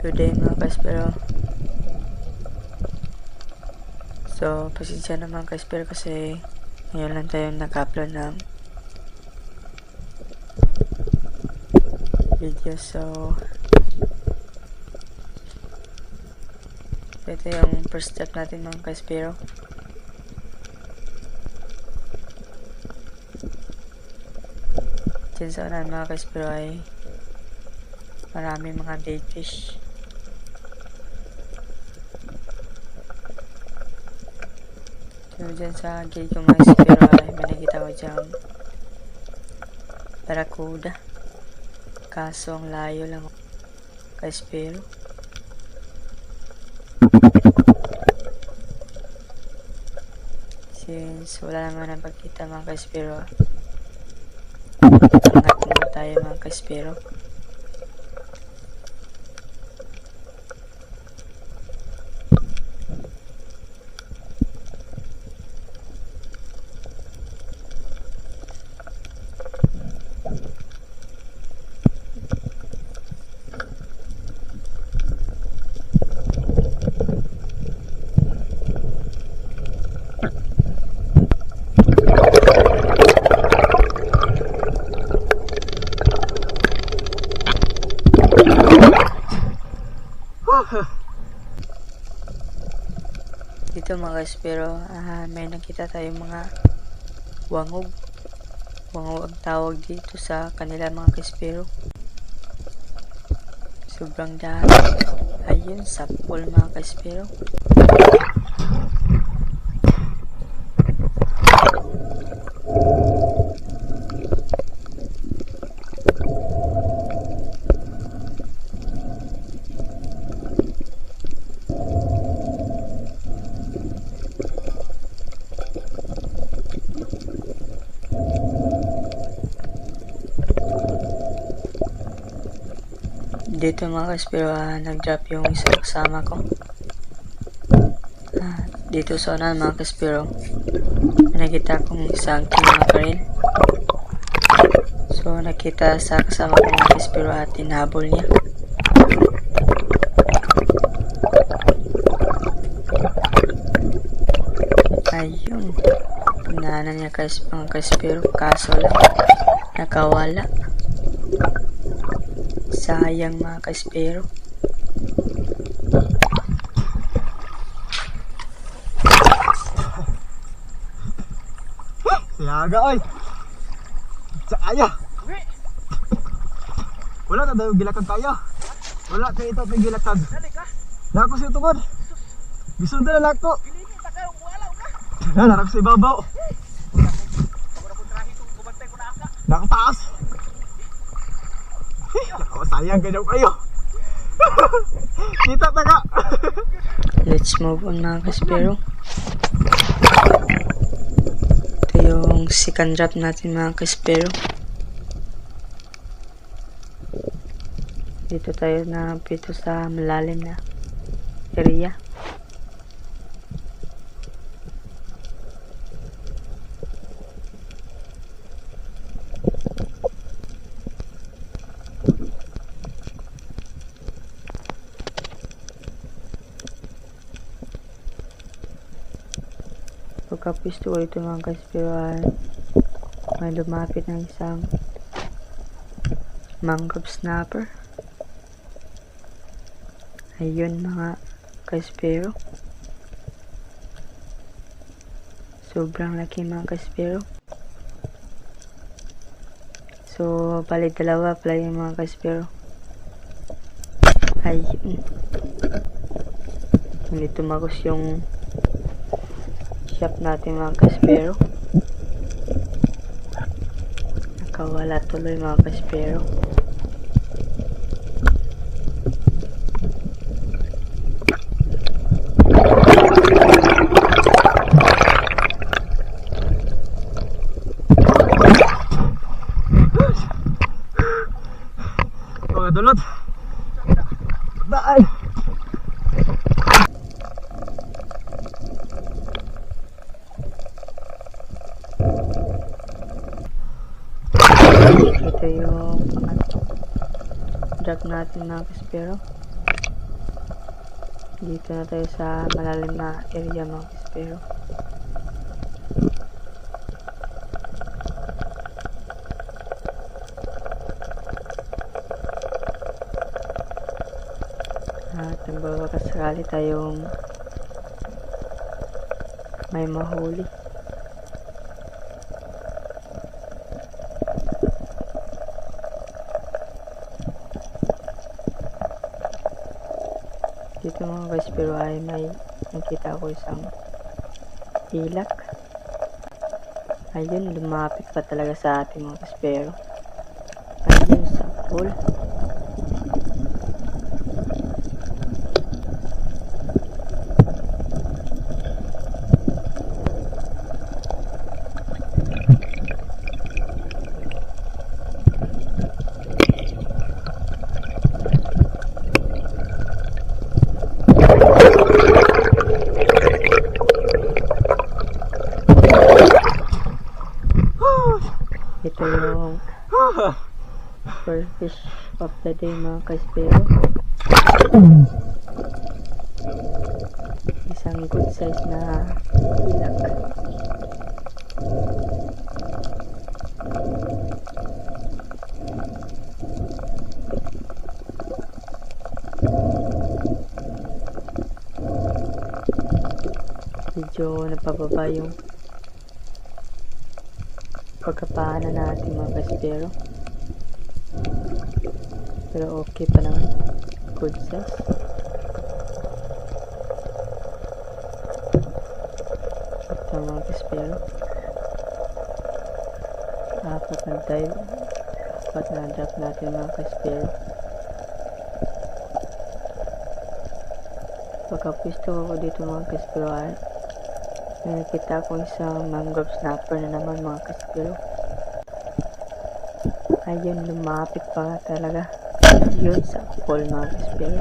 Good day mga kaspero. So, pasensya naman kaspero kasi ngayon lang tayo nag-upload ng video. So, ito yung first step natin mga kaspero. Diyan sa unahan mga kaspero ay marami mga dead fish. So, dyan sa gate ko mga kaspero ay may nakita ko dyan Barracuda. Kaso ang layo lang kaspero. Since wala naman ang pagkita mga kaspero, angat muna tayo mga kaspero. Mga kaspero, ah, may nakita tayong mga wangog. Wangog ang tawag dito sa kanila mga kaspero. Sobrang dami. Ayun, sapol mga kaspero. Dito mga kaspero, ah, nag-drop yung isang kasama ko. Ah, dito sa unahan mga kaspero, may nakita kong isang kinakarin. So, nakita sa kasama ko mga kaspero at tinabol niya. Ayun. Pinaanan niya kas mga kaspero, kaso lang, nakawala. Sayang mga kaspero. Siyaga oy. Saya. Wala na daw gilakad tayo. Wala kay ito pag gilakad. Nako si tungod. Gisundan na nako. Na narak sa ibabaw. Nako Nako sayang ganyan kayo. Kita ta ka. Let's move on mga kaspero. Ito yung second drop natin mga kaspero. Dito tayo na pito sa malalim na area. Ito mga kaspero ay may lumapit ng isang mangrove snapper. Ayun mga kaspero. Sobrang laki mga kaspero. So, bali dalawa pala yung mga kaspero. Ayun. Hindi tumagos yung shop natin mga kaspero. Nakawala tuloy mga kaspero. Mga dulot. Daan. Mga kaspero. Dito na tayo sa malalim na area mga kaspero. At nagbabakasakali tayong may mahuli. Dito mga kaspero ay may nakita ko isang ilak. Ayun, lumapit pa talaga sa ating mga kaspero. Ayun, sa pool. Ito yung first fish the day mga kaspero. Isang good size na ilak. Medyo napababa yung pagkapaanan natin mga kaspero. Pero okay pa naman. Good size. Ito mga kaspero. Apat na dive. Apat na drop natin mga kaspero. Pagkapwisto ako dito mga kaspero ay may nakita ko isang mangrove snapper na naman mga kaspero. Ayun, lumapit pa talaga. Yun sa mga kaspero.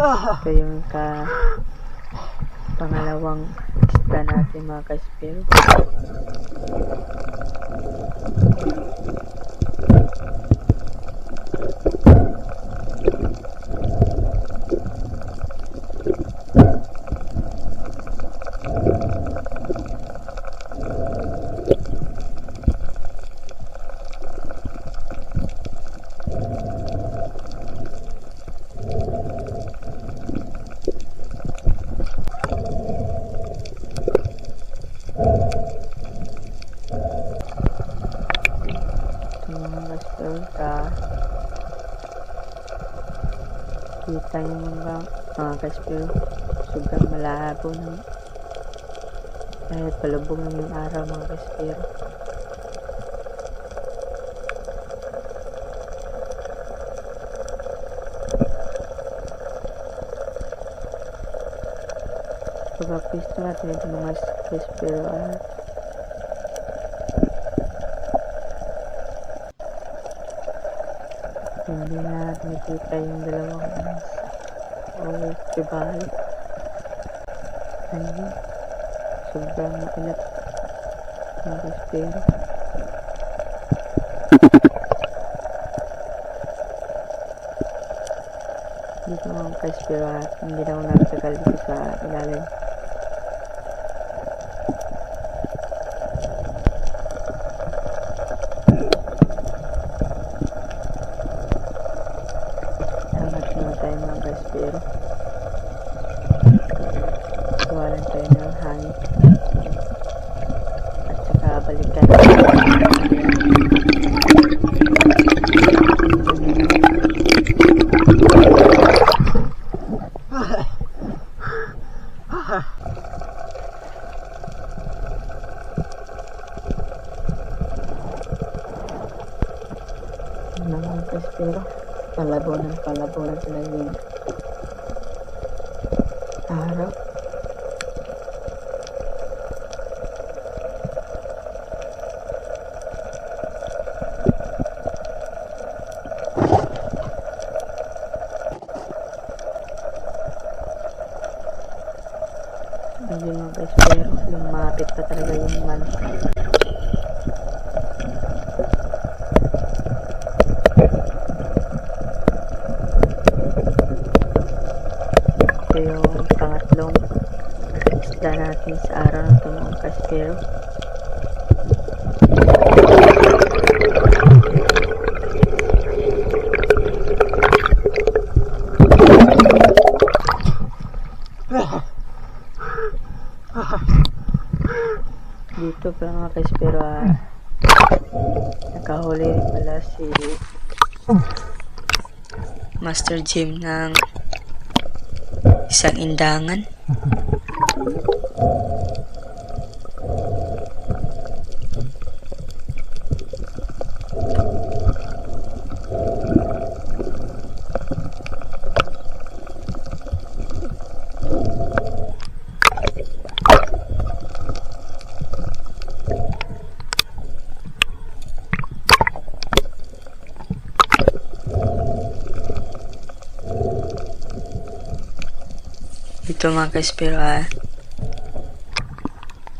Ah, Ito yung ka pangalawang isda natin mga kaspero. Ito mga kaspero ka. Kita niyo mga mga kaspero sobrang malabo ng kahit palubog ng araw mga. Pagkapisto natin ito mga kaspero ay hindi na nakikita yung dalawang anas o tribal. Ayun. Sobrang mainit ng kaspero. Dito mga kaspero at hindi na ako nagtagal dito sa ilalim. Araw. Natin sa araw na ito mga kaspero. Dito pala mga kaspero ah, nakahuli rin pala si Master Jim ng isang indangan. Ito mga kaspero ah,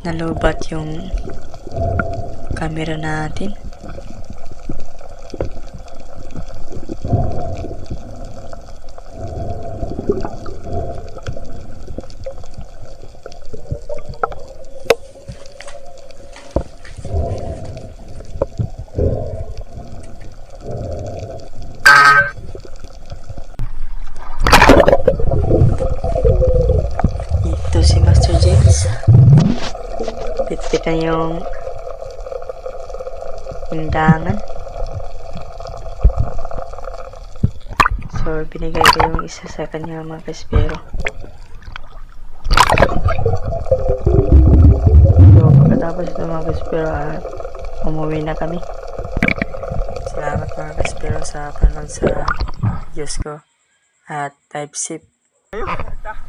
nalubat yung camera natin. Ito si Master James. Pitpitan yung undangan. So, binigay ko yung isa sa kanya mga kaspero. So, pagkatapos ito mga kaspero, ah, umuwi na kami. Salamat mga kaspero sa panood sa videos ko. At type sip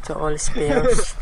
to all speros.